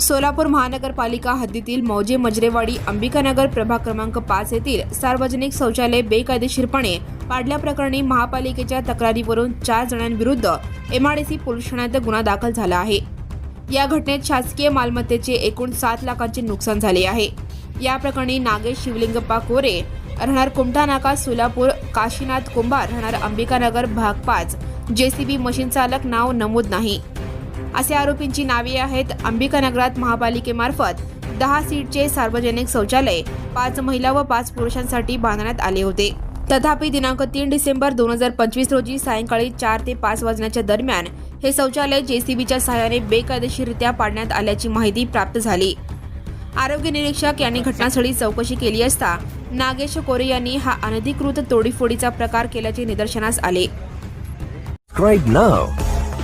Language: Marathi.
सोलापूर महानगरपालिका हद्दीतील मौजे मजरेवाडी अंबिकानगर प्रभाग क्रमांक पाच येथील सार्वजनिक शौचालय बेकायदेशीरपणे पाडल्याप्रकरणी महापालिकेच्या तक्रारीवरून चार जणांविरुद्ध एमआरडीसी पोलीस ठाण्यात गुन्हा दाखल झाला आहे. या घटनेत शासकीय मालमत्तेचे एकूण सात लाखांचे नुकसान झाले आहे. या प्रकरणी नागेश शिवलिंगप्पा कोरे राहणार कुमठा नाका सोलापूर काशीनाथ कुंभार राहणार अंबिकानगर भाग पाच जेसीबी मशीन चालक नाव नमूद नाही. असे आरोपींची नावे आहेत अंबिकानगरात महापालिकेमार्फत दहा सीटचे सार्वजनिक शौचालय पाच महिला व पाच पुरुषांसाठी बांधण्यात आले होते. तथापि दिनांक तीन डिसेंबर दोन हजार पंचवीस रोजी सायंकाळी चार ते पाच वाजण्याच्या दरम्यान हे शौचालय जेसीबीच्या सहाय्याने बेकायदेशीररित्या पाडण्यात आल्याची माहिती प्राप्त झाली. आरोग्य निरीक्षक यांनी घटनास्थळी चौकशी केली असता नागेश कोरे यांनी हा अनधिकृत तोडीफोडीचा प्रकार केल्याचे निदर्शनास आले.